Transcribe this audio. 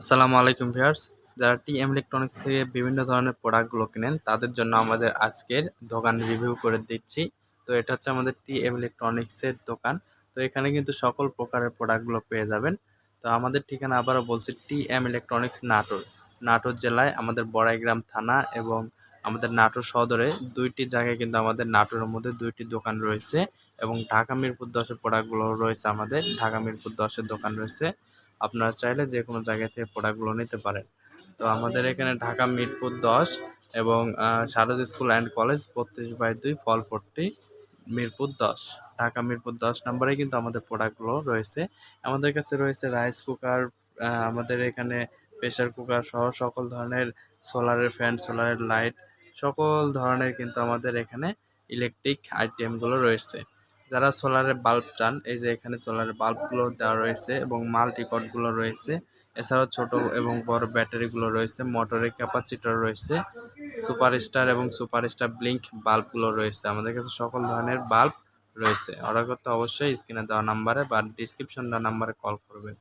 আসসালামু আলাইকুম ভিউয়ার্স। যারা টি এম ইলেকট্রনিক্স থেকে বিভিন্ন ধরনের প্রোডাক্টগুলো কেনেন, তাদের জন্য আমাদের আজকের দোকান রিভিউ করে দিচ্ছি। তো এটা হচ্ছে আমাদের টি এম ইলেকট্রনিক্সের দোকান। তো এখানে কিন্তু সকল প্রকারের প্রোডাক্টগুলো পেয়ে যাবেন। তো আমাদের ঠিকানা আবারও বলছি, T M electronics Natore. Natore জেলায় আমাদের বড়াইগ্রাম থানা এবং আমাদের নাটোর সদরে দুইটি জায়গায় কিন্তু আমাদের নাটোরের মধ্যে দুইটি দোকান রয়েছে এবং ঢাকা মিরপুর দশের প্রোডাক্টগুলো রয়েছে আমাদের। ঢাকা মিরপুর দশের দোকান রয়েছে। আপনারা চাইলে যে কোনো জায়গা থেকে প্রোডাক্টগুলো নিতে পারেন। তো আমাদের এখানে ঢাকা মিরপুর দশ এবং সারজ স্কুল অ্যান্ড কলেজ বত্রিশ বাই দুই ফলপট্টি মিরপুর দশ। ঢাকা মিরপুর দশ নম্বরে কিন্তু আমাদের প্রোডাক্টগুলো রয়েছে। আমাদের কাছে রয়েছে রাইস কুকার আমাদের এখানে প্রেশার কুকার সহ সকল ধরনের সোলারের ফ্যান সোলারের লাইট সকল ধরনের কিন্তু আমাদের এখানে ইলেকট্রিক আইটেমগুলো রয়েছে। যারা সোলারের বাল্ব চান, এই যে এখানে সোলারের বাল্বগুলো দেওয়া রয়েছে এবং মাল্টিকটগুলো রয়েছে। এছাড়াও ছোট এবং বড় ব্যাটারিগুলো রয়েছে মোটরের ক্যাপাসিটর রয়েছে, সুপারস্টার এবং সুপার স্টার ব্লিঙ্ক বাল্বগুলো রয়েছে। আমাদের কাছে সকল ধরনের বাল্ব রয়েছে। অর্ডার করতে অবশ্যই স্ক্রিনে দেওয়া নাম্বারে বা ডিসক্রিপশন দেওয়া নাম্বারে কল করবেন।